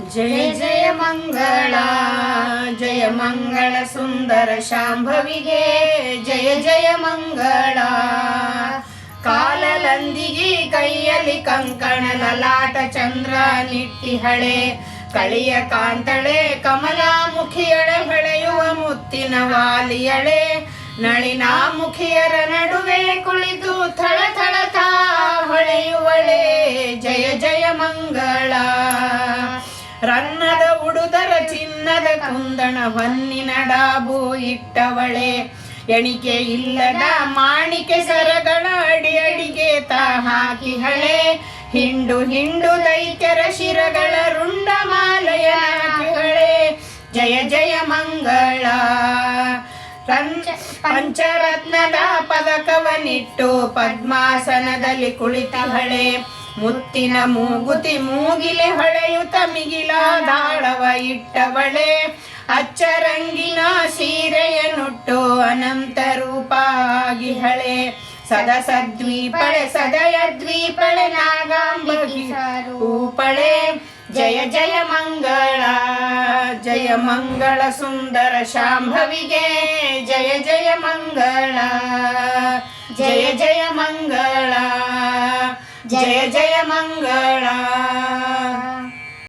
ಜಯ ಜಯ ಮಂಗಳ ಜಯ ಮಂಗಳ ಸುಂದರ ಶಾಂಭವಿಗೆ ಜಯ ಜಯ ಮಂಗಳ. ಕಾಲಲಂದಿಗೆ ಕೈಯಲ್ಲಿ ಕಂಕಣ ಲಲಾಟ ಚಂದ್ರ ನಿಟ್ಟಿಹಳೆ ಕಳಿಯ ಕಾಂತಳೆ ಕಮಲಾಮುಖಿಯಳೆ ಹೊಳೆಯುವ ಮುತ್ತಿನ ವಾಲಿಯಳೆ ನಳಿನ ಮುಖಿಯರ ನಡುವೆ ಕುಳಿತು ಥಳ ಥಳತಾ ಹೊಳೆಯುವಳೆ ಜಯ ಜಯ ಮಂಗಳ. ರನ್ನದ ಉಡುದರ ಚಿನ್ನದ ಕುಂದಣ ಹೊನ್ನಿನ ಡಾಬು ಇಟ್ಟವಳೆ. ಎಣಿಕೆ ಇಲ್ಲದ ಮಾಣಿಕೆ ಸರಗಳ ಅಡಿ ಅಡಿಗೆ ತಾ ಹಾಕಿಹಳೆ ಹಿಂಡು ಹಿಂಡು ದೈತ್ಯರ ಶಿರಗಳ ರುಂಡ ಮಾಲಯ ನಾಕಿಹಳೆ ಜಯ ಜಯ ಮಂಗಳ. ಪಂಚ ಪಂಚರತ್ನದ ಪದಕವನಿಟ್ಟು ಪದ್ಮಾಸನದಲ್ಲಿ ಕುಳಿತಹಳೆ ಮುತ್ತಿನ ಮೂಗುತಿ ಮೂಗಿಲೆ ಹೊಳೆಯುತ ಮಿಗಿಲ ದಾಳವ ಇಟ್ಟವಳೆ. ಅಚ್ಚರಂಗಿನ ಸೀರೆಯ ನುಟ್ಟು ಅನಂತ ರೂಪಾಗಿಹಳೆ ಸದಸದ್ವೀಪಳೆ ಸದಯ ದ್ವೀಪಳೆ ನಾಗಾಂಬಿಸೂಪಳೆ ಜಯ ಜಯ ಮಂಗಳ ಜಯ ಮಂಗಳ ಸುಂದರ ಶಾಂಭವಿಗೆ. ಜಯ ಜಯ ಮಂಗಳ, ಜಯ ಜಯ ಮಂಗಳ. ಜಯ ಜಯ ಮಂಗಳ